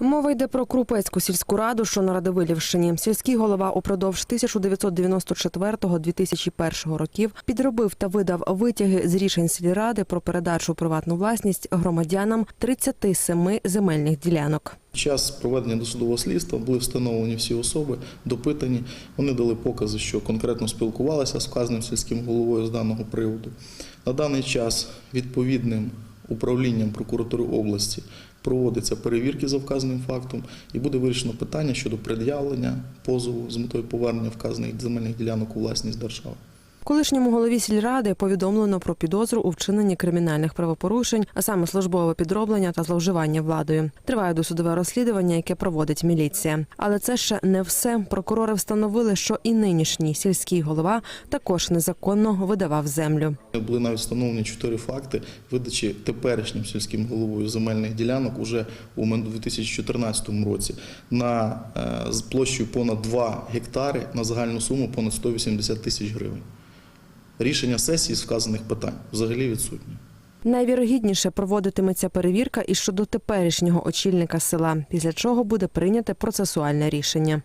Мова йде про Крупецьку сільську раду, що на Радовилівщині. Сільський голова упродовж 1994-2001 років підробив та видав витяги з рішень сільради про передачу приватну власність громадянам 37 земельних ділянок. Час проведення досудового слідства були встановлені всі особи, допитані. Вони дали покази, що конкретно спілкувалися з вказаним сільським головою з даного приводу. На даний час відповідним управлінням прокуратури області проводяться перевірки за вказаним фактом і буде вирішено питання щодо пред'явлення позову з метою повернення вказаних земельних ділянок у власність держави. Колишньому голові сільради повідомлено про підозру у вчиненні кримінальних правопорушень, а саме службове підроблення та зловживання владою. Триває досудове розслідування, яке проводить міліція. Але це ще не все. Прокурори встановили, що і нинішній сільський голова також незаконно видавав землю. Були навіть встановлені чотири факти видачі теперішнім сільським головою земельних ділянок уже у мен- 2014 році на е, площею понад 2 гектари на загальну суму понад 180 тисяч гривень. Рішення сесії з вказаних питань взагалі відсутні. Найвірогідніше проводитиметься перевірка і щодо теперішнього очільника села, після чого буде прийняте процесуальне рішення.